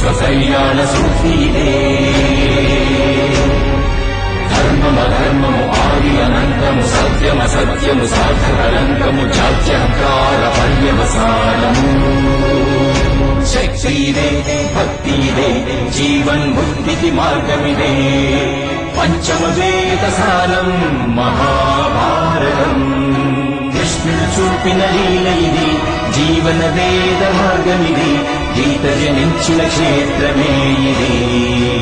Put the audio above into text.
విశ్వకళ్యాణ సుఖీదే ధర్మమధర్మము ఆది అనంతము సత్యమసత్యము సాధకలంకము జాత్యంకార పర్యవసానము. శక్తిదే భక్తిదే జీవన్ ముక్తికి మార్గమిదే. పంచమ మహాభారతం. కృష్ణుడు చూపిన లీల ఇది జీవన వేద మార్గమిది. గీత జనించిన క్షేత్రమే ఇది.